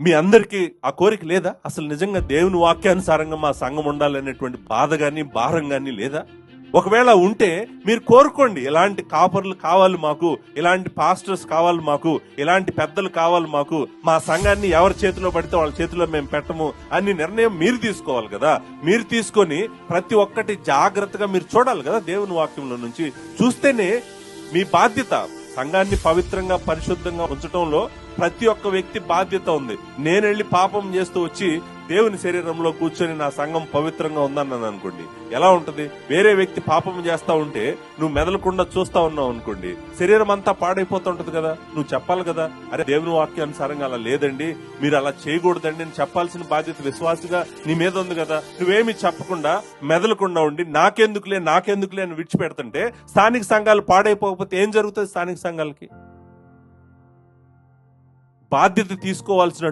మీ అందరికీ ఆ కోరిక లేదా? అసలు నిజంగా దేవుని వాక్యానుసారంగా మా సంఘం ఉండాలనేటువంటి బాధ కానీ భారం కానీ లేదా? ఒకవేళ ఉంటే మీరు కోరుకోండి. ఇలాంటి కాపర్లు కావాలి మాకు ఇలాంటి పాస్టర్స్ కావాలి మాకు ఇలాంటి పెద్దలు కావాలి మాకు మా సంఘాన్ని ఎవరి చేతిలో పడితే వాళ్ళ చేతిలో మేము పెట్టము అని నిర్ణయం మీరు తీసుకోవాలి కదా. మీరు తీసుకొని ప్రతి ఒక్కటి జాగ్రత్తగా మీరు చూడాలి కదా దేవుని వాక్యంలో నుంచి. చూస్తేనే మీ బాధ్యత సంఘాన్ని పవిత్రంగా పరిశుద్ధంగా ఉంచడంలో ప్రతి ఒక్క వ్యక్తి బాధ్యత ఉంది. నేను వెళ్ళి పాపం చేస్తూ వచ్చి దేవుని శరీరంలో కూర్చొని నా సంఘం పవిత్రంగా ఉందన్నాను అనుకోండి. ఎలా ఉంటది? వేరే వ్యక్తి పాపం చేస్తా ఉంటే నువ్వు మెదలకుండా చూస్తా ఉన్నావు అనుకోండి. శరీరం అంతా పాడైపోతూ ఉంటది కదా? నువ్వు చెప్పాలి కదా? అరే దేవుని వాక్యానుసారంగా అలా లేదండి. మీరు అలా చేయకూడదండి అని చెప్పాల్సిన బాధ్యత విశ్వాసగా నీ మీద ఉంది కదా? నువ్వేమి చెప్పకుండా మెదలకుండా ఉండి నాకెందుకులే నాకెందుకులే అని విడిచిపెడుతుంటే స్థానిక సంఘాలు పాడైపోకపోతే ఏం జరుగుతుంది స్థానిక సంఘాలకి? బాధ్యత తీసుకోవాల్సిన